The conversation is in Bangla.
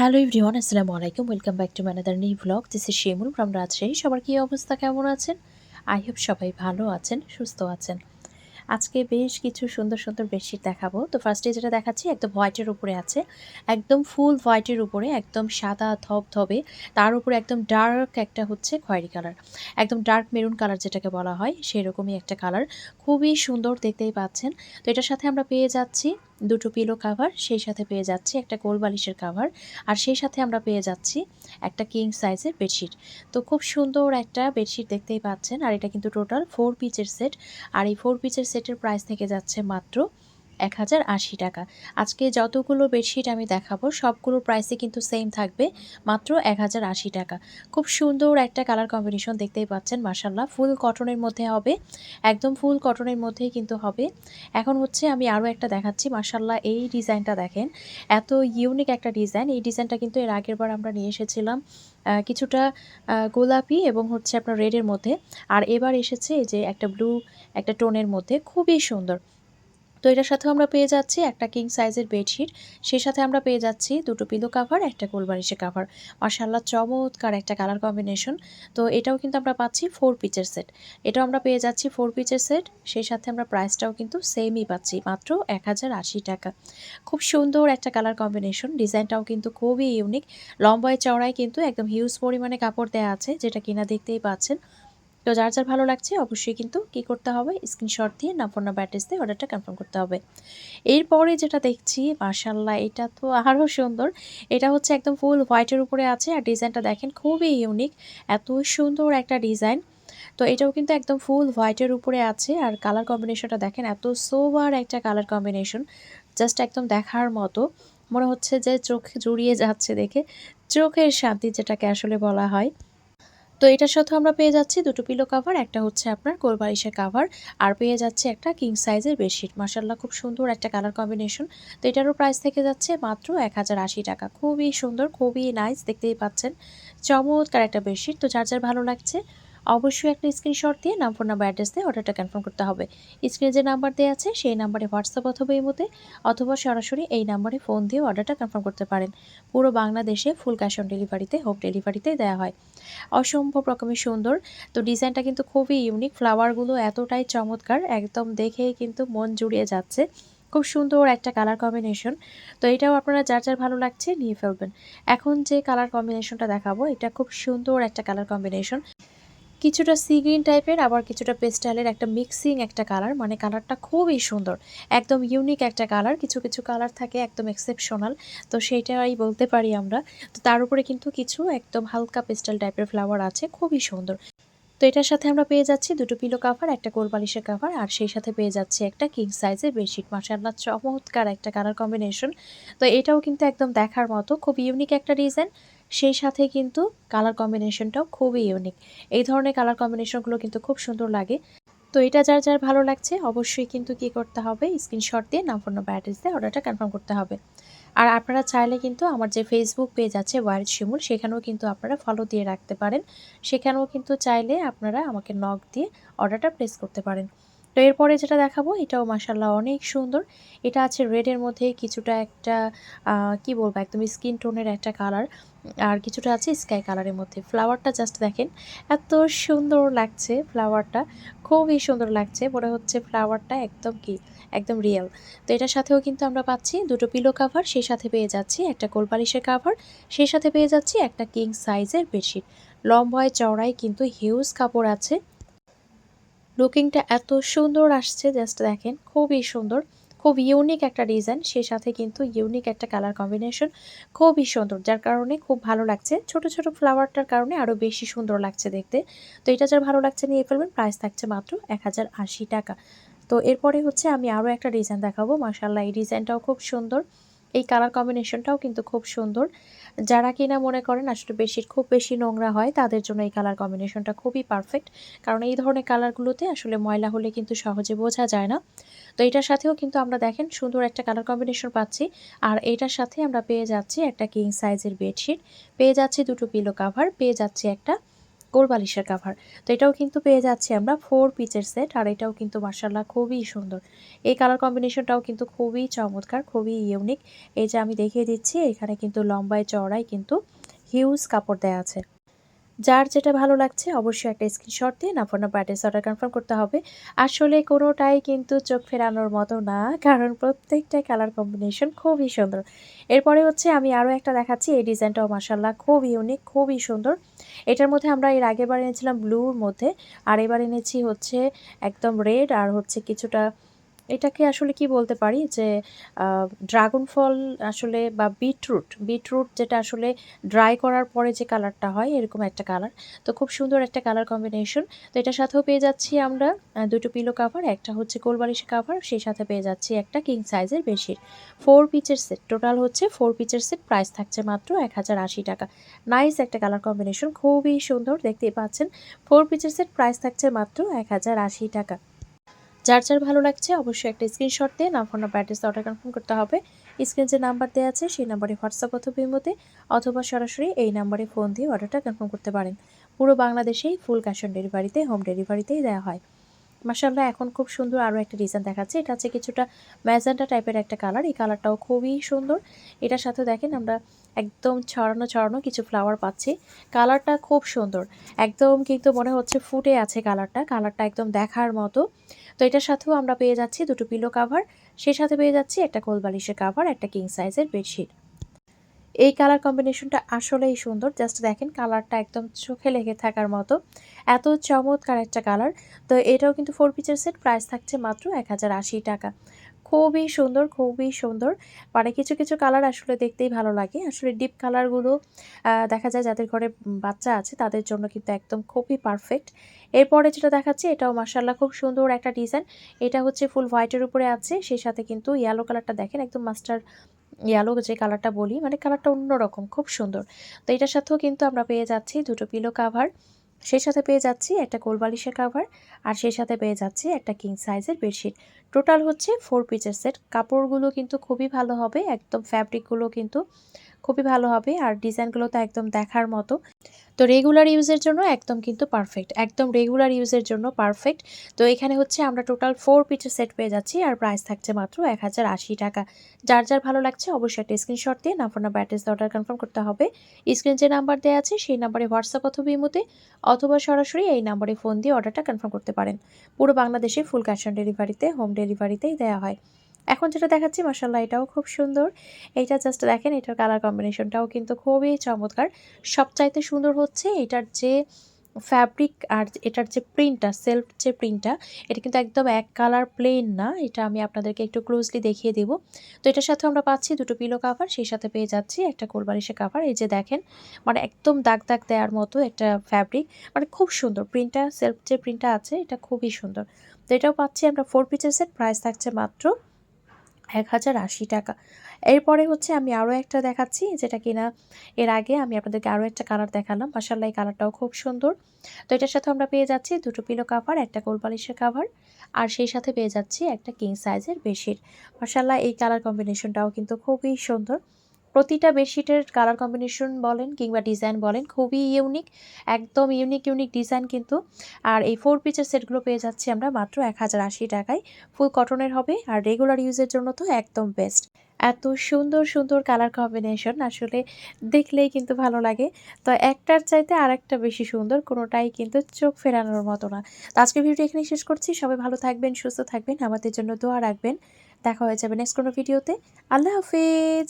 হ্যালো এভরিওয়ান, আসসালামু আলাইকুম। Welcome back to another new blog this is Shimul from Rajshahi সবার কী অবস্থা, কেমন আছেন? আই হোপ সবাই ভালো আছেন, সুস্থ আছেন। আজকে বেশ কিছু সুন্দর সুন্দর বেডশিট দেখাবো। তো ফার্স্টে যেটা দেখাচ্ছি, একদম হোয়াইটের উপরে আছে। একদম ফুল হোয়াইটের উপরে, একদম সাদা ধব ধবে তার উপরে একদম ডার্ক একটা হচ্ছে খয়েরি কালার একদম ডার্ক মেরুন কালার যেটাকে বলা হয়, সেরকমই একটা কালার খুবই সুন্দর দেখতেই পাচ্ছেন। তো এটার সাথে আমরা পেয়ে যাচ্ছি দুটো পিলো কাভার সেই সাথে পেয়ে যাচ্ছি একটা গোল বালিশের কাভার আর সেই সাথে আমরা পেয়ে যাচ্ছি একটা কিং সাইজের বেডশিট তো খুব সুন্দর একটা বেডশিট দেখতেই পাচ্ছেন, আর এটা কিন্তু টোটাল ফোর পিচের সেট আর এই ফোর পিচের সেটের প্রাইস থেকে যাচ্ছে মাত্র এক হাজার আশি টাকা। আজকে যতগুলো বেডশিট আমি দেখাবো, সবগুলোর প্রাইসে কিন্তু সেম থাকবে, মাত্র এক হাজার আশি টাকা। খুব সুন্দর একটা কালার কম্বিনেশন দেখতেই পাচ্ছেন মাসাল্লাহ ফুল কটনের মধ্যে হবে, একদম ফুল কটনের মধ্যেই কিন্তু হবে। এখন হচ্ছে আমি আরও একটা দেখাচ্ছি মাসাল্লাহ এই ডিজাইনটা দেখেন। এত ইউনিক একটা ডিজাইন এই ডিজাইনটা কিন্তু এর আগের বার আমরা নিয়ে এসেছিলাম কিছুটা গোলাপি এবং হচ্ছে আপনার রেডের মধ্যে। আর এবার এসেছে যে একটা ব্লু একটা টোনের মধ্যে। খুবই সুন্দর। তো এটার সাথেও আমরা পেয়ে যাচ্ছি একটা কিং সাইজের বেডশিট সেই সাথে আমরা পেয়ে যাচ্ছি দুটো পিলো কাভার একটা কোলবারিশের কাভার মার্শাল্লাহ চমৎকার একটা কালার কম্বিনেশন তো এটাও কিন্তু আমরা পাচ্ছি ফোর পিচের সেট এটাও আমরা পেয়ে যাচ্ছি ফোর পিচের সেট সেই সাথে আমরা প্রাইসটাও কিন্তু সেমই পাচ্ছি, মাত্র এক হাজার আশি টাকা। খুব সুন্দর একটা কালার কম্বিনেশন ডিজাইনটাও কিন্তু খুবই ইউনিক লম্বায় চওড়ায় কিন্তু একদম হিউজ পরিমাণে কাপড় দেওয়া আছে, যেটা কিনা দেখতেই পাচ্ছেন। তো যার যার ভালো লাগছে, অবশ্যই কিন্তু কি করতে হবে? স্ক্রিনশট দিয়ে নাম্বার অ্যাড্রেস দিয়ে অর্ডারটা কনফার্ম করতে হবে। এরপরে যেটা দেখছি মার্শাল্লাহ এটা তো আরও সুন্দর। এটা হচ্ছে একদম ফুল হোয়াইটের উপরে আছে আর ডিজাইনটা দেখেন খুবই ইউনিক এত সুন্দর একটা ডিজাইন তো এটাও কিন্তু একদম ফুল হোয়াইটের উপরে আছে আর কালার কম্বিনেশনটা দেখেন, এত সোবার একটা কালার কম্বিনেশন জাস্ট একদম দেখার মতো। মনে হচ্ছে যে চোখ জুড়িয়ে যাচ্ছে দেখে, চোখের শান্তি যেটাকে আসলে বলা হয়। তো এটার সাথে আমরা পেয়ে যাচ্ছি দুটো পিলো কাভার একটা হচ্ছে আপনার কোরবারিশের কাভার আর পেয়ে যাচ্ছে একটা কিং সাইজের বেডশিট মার্শাল্লাহ খুব সুন্দর একটা কালার কম্বিনেশন তো এটারও প্রাইস থেকে যাচ্ছে মাত্র এক হাজার আশি টাকা। খুবই সুন্দর, খুবই নাইস দেখতেই পাচ্ছেন। চমৎকার একটা বেডশিট তো যার যার ভালো লাগছে অবশ্যই একটা স্ক্রিনশট দিয়ে নাম ফোন নাম্বার অ্যাড্রেস দিয়ে অর্ডারটা কনফার্ম করতে হবে। স্ক্রিনে যে নাম্বার দেওয়া আছে, সেই নাম্বারে হোয়াটসঅ্যাপ অথবা এই মতে অথবা সরাসরি এই নাম্বারে ফোন দিয়ে অর্ডারটা কনফার্ম করতে পারেন। পুরো বাংলাদেশে ফুল ক্যাশ অন ডেলিভারিতে হোম ডেলিভারিতে দেওয়া হয়। অসম্ভব রকমের সুন্দর। তো ডিজাইনটা কিন্তু খুবই ইউনিক ফ্লাওয়ারগুলো এতটাই চমৎকার, একদম দেখেই কিন্তু মন জুড়িয়ে যাচ্ছে। খুব সুন্দর একটা কালার কম্বিনেশন তো এটাও আপনারা যার যার ভালো লাগছে নিয়ে ফেলবেন। এখন যে কালার কম্বিনেশনটা দেখাবো, এটা খুব সুন্দর একটা কালার কম্বিনেশন কিছুটা সি গ্রিন টাইপের আবার কিছুটা পেস্টাইলের একটা মিক্সিং একটা কালার মানে কালারটা খুবই সুন্দর। একদম ইউনিক একটা কালার কিছু কিছু কালার থাকে একদম এক্সেপশনাল তো সেইটাই বলতে পারি আমরা। তো তার উপরে কিন্তু কিছু একদম হালকা পেস্টাল টাইপের ফ্লাওয়ার আছে, খুবই সুন্দর। তো এটার সাথে আমরা পেয়ে যাচ্ছি দুটো পিলো কাভার একটা কোলবালিশের কাভার আর সেই সাথে পেয়ে যাচ্ছি একটা কিং সাইজের বেডশিট মাসাল্লাহ চমৎকার একটা কালার কম্বিনেশন তো এটাও কিন্তু একদম দেখার মতো, খুব ইউনিক একটা ডিজাইন সেই সাথে কিন্তু কালার কম্বিনেশনটাও খুবই ইউনিক এই ধরনের কালার কম্বিনেশনগুলো কিন্তু খুব সুন্দর লাগে। তো এটা যার যার ভালো লাগছে, অবশ্যই কিন্তু কি করতে হবে স্ক্রিনশট দিয়ে নাম ফোন নম্বর অ্যাড্রেস দিয়ে অর্ডারটা কনফার্ম করতে হবে। আর আপনারা চাইলে কিন্তু আমার যে ফেসবুক পেজ আছে ওয়ারিদ শিমুল সেখানেও কিন্তু আপনারা ফলো দিয়ে রাখতে পারেন। সেখানেও কিন্তু চাইলে আপনারা আমাকে নক দিয়ে অর্ডারটা প্লেস করতে পারেন। তো এরপরে যেটা দেখাবো, এটাও মাসাল্লাহ অনেক সুন্দর। এটা আছে রেডের মধ্যে কিছুটা একটা কি বলব, একদম স্কিন টোনের একটা কালার আর কিছুটা আছে স্কাই কালারের মধ্যে। ফ্লাওয়ারটা জাস্ট দেখেন, এত সুন্দর লাগছে ফ্লাওয়ারটা খুবই সুন্দর লাগছে। মনে হচ্ছে ফ্লাওয়ারটা একদম কি, একদম রিয়েল তো এটার সাথেও কিন্তু আমরা পাচ্ছি দুটো পিলো কাভার সেই সাথে পেয়ে যাচ্ছি একটা কোলপালিশের কাভার সেই সাথে পেয়ে যাচ্ছি একটা কিং সাইজের বেডশিট লম্বায়, চওড়ায় কিন্তু হিউজ কাপড় আছে। লুকিংটা এত সুন্দর আসছে জাস্ট দেখেন, খুবই সুন্দর, খুব ইউনিক একটা ডিজাইন সেই সাথে কিন্তু ইউনিক একটা কালার কম্বিনেশন খুবই সুন্দর, যার কারণে খুব ভালো লাগছে। ছোট ছোট ফ্লাওয়ারটার কারণে আরও বেশি সুন্দর লাগছে দেখতে। তো এটা যার ভালো লাগছে নিয়ে ফেলবেন প্রাইস থাকছে মাত্র এক হাজার আশি টাকা। তো এরপরে হচ্ছে আমি আরও একটা ডিজাইন দেখাবো মাসাল্লাহ এই ডিজাইনটাও খুব সুন্দর। এই কালার কম্বিনেশনটাও কিন্তু খুব সুন্দর। যারা কিনা মনে করেন আসলে বেশি, খুব বেশি নোংরা হয়, তাদের জন্য এই কালার কম্বিনেশনটা খুবই পারফেক্ট কারণ এই ধরনের কালারগুলোতে আসলে ময়লা হলে কিন্তু সহজে বোঝা যায় না। তো এটার সাথেও কিন্তু আমরা দেখেন সুন্দর একটা কালার কম্বিনেশন পাচ্ছি। আর এটার সাথে আমরা পেয়ে যাচ্ছি একটা কিং সাইজের বেডশিট পেয়ে যাচ্ছি দুটো পিলো কাভার পেয়ে যাচ্ছি একটা কোল বালিশের কাভার তো এটাও কিন্তু পেয়ে যাচ্ছি আমরা ফোর পিচের সেট আর এটাও কিন্তু মার্শাল্লাহ খুবই সুন্দর। এই কালার কম্বিনেশনটাও কিন্তু খুবই চমৎকার, খুবই ইউনিক এই যে আমি দেখিয়ে দিচ্ছি, এখানে কিন্তু লম্বায় চওড়ায় কিন্তু হিউজ কাপড় দেয়া আছে। যার যেটা ভালো লাগছে অবশ্যই একটা স্ক্রিনশট দিয়ে না phone number address order confirm করতে হবে। আসলে কোনোটাই কিন্তু চোখ ফেরানোর মতো না, কারণ প্রত্যেকটাই কালার কম্বিনেশন খুবই সুন্দর। এরপরে হচ্ছে আমি আরও একটা দেখাচ্ছি, এই ডিজাইনটাও মাসাল্লাহ খুব ইউনিক খুবই সুন্দর। এটার মধ্যে আমরা এর আগেবার এনেছিলাম ব্লুর মধ্যে, আর এবার এনেছি হচ্ছে একদম রেড আর হচ্ছে কিছুটা এটাকে আসলে কি বলতে পারি? যে ড্রাগন ফল আসলে বা বিটরুট বিটরুট যেটা আসলে ড্রাই করার পরে যে কালারটা হয়, এরকম একটা কালার। তো খুব সুন্দর একটা কালার কম্বিনেশন। তো এটার সাথেও পেয়ে যাচ্ছি আমরা দুটো পিলো কাভার একটা হচ্ছে কোলবালিশের কাভার সেই সাথে পেয়ে যাচ্ছি একটা কিং সাইজের বেশির ফোর পিচের সেট টোটাল হচ্ছে ফোর পিচের সেট প্রাইস থাকছে মাত্র এক হাজার আশি টাকা। নাইস একটা কালার কম্বিনেশন খুবই সুন্দর, দেখতেই পাচ্ছেন। ফোর পিচের সেট প্রাইস থাকছে মাত্র এক হাজার আশি টাকা। যার যার ভালো লাগছে অবশ্যই একটা স্ক্রিনশট দিয়ে নাম phone number address order confirm করতে হবে। স্ক্রিন যে নাম্বার দেওয়া আছে, সেই নাম্বারে হোয়াটসঅ্যাপ অথবা ইমোতে অথবা সরাসরি এই নাম্বারে ফোন দিয়ে অর্ডারটা কনফার্ম করতে পারেন। পুরো বাংলাদেশেই ফুল ক্যাশ অন ডেলিভারিতে হোম ডেলিভারিতেই দেওয়া হয়। মাসাল্লাহ এখন খুব সুন্দর আরও একটা ডিজাইন দেখাচ্ছে। এটা হচ্ছে কিছুটা ম্যাজেন্টা টাইপের একটা কালার এই কালারটাও খুবই সুন্দর। এটার সাথে দেখেন আমরা একদম ছড়ানো ছড়ানো কিছু ফ্লাওয়ার পাচ্ছি। কালারটা খুব সুন্দর। একদম কিন্তু মনে হচ্ছে ফুটে আছে কালারটা কালারটা একদম দেখার মতো। তো এটার সাথেও আমরা পেয়ে যাচ্ছি দুটো পিলো কাভার সেই সাথে পেয়ে যাচ্ছি একটা কোল বালিশের কাভার একটা কিং সাইজের বেডশিট এই কালার কম্বিনেশনটা আসলেই সুন্দর জাস্ট দেখেন কালারটা একদম চোখে লেগে থাকার মতো। এত চমৎকার একটা কালার তো এটাও কিন্তু ফোর পিচার সেট প্রাইস থাকছে মাত্র এক হাজার আশি টাকা। খুবই সুন্দর খুবই সুন্দর। মানে কিছু কিছু কালার আসলে দেখতেই ভালো লাগে। আসলে ডিপ কালারগুলো দেখা যায় যাদের ঘরে বাচ্চা আছে, তাদের জন্য কিন্তু একদম খুবই পারফেক্ট এরপরে যেটা দেখাচ্ছে, এটাও মার্শাল্লাহ খুব সুন্দর একটা ডিজাইন এটা হচ্ছে ফুল হোয়াইটের উপরে আছে, সেই সাথে কিন্তু ইয়েলো কালারটা দেখেন, একদম মাস্টার ইয়েলো যে কালারটা বলি মানে কালারটা অন্যরকম, খুব সুন্দর। তো এটার সাথেও কিন্তু আমরা পেয়ে যাচ্ছি দুটো পিলো কাভার সেই সাথে পেয়ে যাচ্ছি একটা কোলবালিশের কাভার আর সেই সাথে পেয়ে যাচ্ছি একটা কিং সাইজের বেডশিট টোটাল হচ্ছে ফোর পিচের সেট কাপড়গুলো কিন্তু খুবই ভালো হবে, একদম ফ্যাব্রিকগুলো কিন্তু খুবই ভালো হবে, আর ডিজাইনগুলো তো একদম দেখার মতো। তো রেগুলার ইউজের জন্য একদম কিন্তু পারফেক্ট একদম রেগুলার ইউজের জন্য পারফেক্ট তো এখানে হচ্ছে আমরা টোটাল ফোর পিচের সেট পেয়ে যাচ্ছি আর প্রাইস থাকছে মাত্র এক হাজার আশি টাকা। যার যার ভালো লাগছে অবশ্যই একটা স্ক্রিনশট দিয়ে number number address order confirm করতে হবে। স্ক্রিন যে নাম্বার দেওয়া আছে সেই নাম্বারে হোয়াটসঅ্যাপ অথবা ইমোতে অথবা সরাসরি এই নাম্বারে ফোন দিয়ে অর্ডারটা কনফার্ম করতে পারেন। পুরো বাংলাদেশে ফুল ক্যাশ অন ডেলিভারিতে হোম ডেলিভারিতেই দেওয়া হয়। এখন যেটা দেখাচ্ছি মাসাল্লাহ এটাও খুব সুন্দর। এইটা জাস্ট দেখেন, এটার কালার কম্বিনেশনটাও কিন্তু খুবই চমৎকার। সবচাইতে সুন্দর হচ্ছে এটার যে ফ্যাব্রিক আর এটার যে প্রিন্টটা সেলফ যে প্রিন্টটা এটা কিন্তু একদম এক কালার প্লেন না। এটা আমি আপনাদেরকে একটু ক্লোজলি দেখিয়ে দেব। তো এটার সাথে আমরা পাচ্ছি দুটো পিলো কাভার সেই সাথে পেয়ে যাচ্ছি একটা কোলবালিশে কাভার এই যে দেখেন মানে একদম দাগ দাগ দেওয়ার মতো একটা ফ্যাব্রিক মানে খুব সুন্দর প্রিন্টটা সেলফ যে প্রিন্টটা আছে, এটা খুবই সুন্দর। তো এটাও পাচ্ছি আমরা ফোর পিচেসের প্রাইস থাকছে মাত্র এক হাজার আশি টাকা। এরপরে হচ্ছে আমি আরও একটা দেখাচ্ছি যেটা কিনা এর আগে আমি আপনাদেরকে আরও একটা কালার দেখালাম। মাসাল্লাহ এই কালারটাও খুব সুন্দর। তো এটার সাথে আমরা পেয়ে যাচ্ছি দুটো পিলো কাভার একটা কোলপালিশের কাভার আর সেই সাথে পেয়ে যাচ্ছি একটা কিং সাইজের বেশির মাসাল্লাহ এই কালার কম্বিনেশনটাও কিন্তু খুবই সুন্দর। প্রতিটা বেডশিটের কালার কম্বিনেশন বলেন কিংবা ডিজাইন বলেন, খুবই ইউনিক একদম ইউনিক ইউনিক ডিজাইন কিন্তু। আর এই ফোর পিচের সেটগুলো পেয়ে যাচ্ছি আমরা মাত্র এক হাজার আশি টাকায়। ফুল কটনের হবে আর রেগুলার ইউজের জন্য তো একদম বেস্ট এত সুন্দর সুন্দর কালার কম্বিনেশন আসলে দেখলেই কিন্তু ভালো লাগে। তো একটার চাইতে আর একটা বেশি সুন্দর, কোনোটাই কিন্তু চোখ ফেরানোর মতো না। তো আজকের ভিডিও এখানে শেষ করছি। সবাই ভালো থাকবেন, সুস্থ থাকবেন, আমাদের জন্য দোয়া রাখবেন। দেখা হয়ে যাবে নেক্সট কোনো ভিডিওতে আল্লাহ হাফিজ!